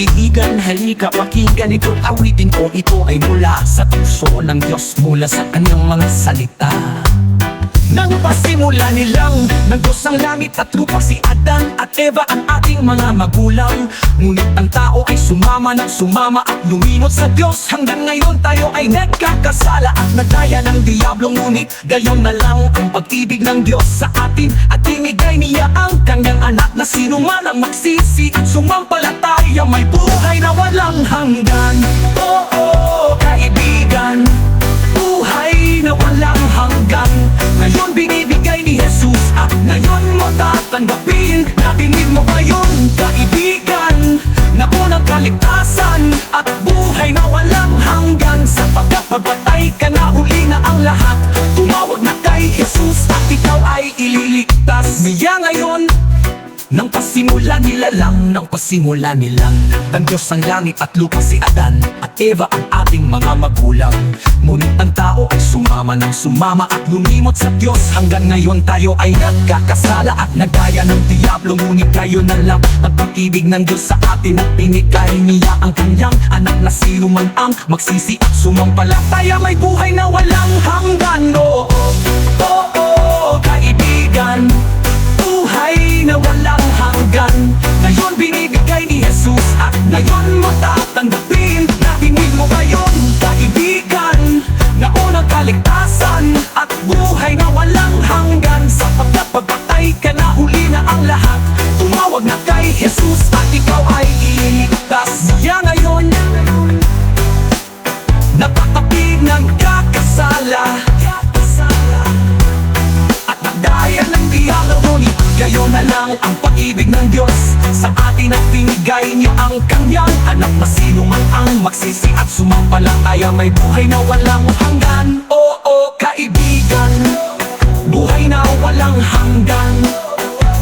kaibigan, halika pakinggan ito. Awitin ko ito ay mula sa puso ng Diyos Mula sa kanyang mga salita. Nang pasimula nilang ng Diyos ang langit at lupa Si Adan at Eva ang ating mga magulang. Ngunit ang tao ay sumama ng sumama at lumimot sa Diyos. Hanggang ngayon tayo ay nagkakasala at nagdaya ng Diablo. Ngunit gayon na lang ang pag-ibig ng Diyos sa atin. At tinigay niya ang kanyang anak na sino man ang magsisi At sumampalataya may buhay na walang hanggan. Oo, kaibigan. Buhay na walang hanggan. Ngayon binibigay ni Jesus At ngayon mo tatanggapin. Natinig mo ba yun, kaibigan? Na unang kaligtasan At buhay na walang hanggan. Sa pagkapagpatay ka na huli na ang lahat. Tumawag na kay Jesus At ikaw ay ililigtas. Niya ngayon nang pasimula nila lang, nang pasimula nilang Ang Diyos ang langit at lupa si Adan At Eva ang ating mga magulang. Ngunit ang tao ay sumama ng sumama At lumimot sa Diyos. Hanggang ngayon tayo ay nagkakasala At nagaya ng Diablo Ngunit kayo na lang Ang pag-ibig ng Diyos sa atin At pinigay niya ang kanyang anak na sino man ang Magsisi at sumampalataya May buhay na walang hanggan. Oo, oo, oo, kaibigan Gayon na lang ang pag-ibig ng Diyos. Sa atin at pinigay niya ang kanyang anak na sino man ang magsisi at sumampalataya. May buhay na walang hanggan. Oo, kaibigan. Buhay na walang hanggan.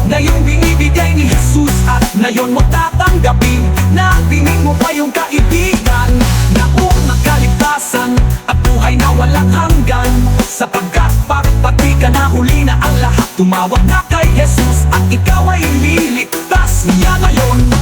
Ngayon binibigay ni Jesus at ngayon mo tatanggapin. Natinig mo pa yung kaibigan. Na unang kaligtasan at buhay na walang hanggan Tumawag na kay Jesus at ikaw ay liligtas niya ngayon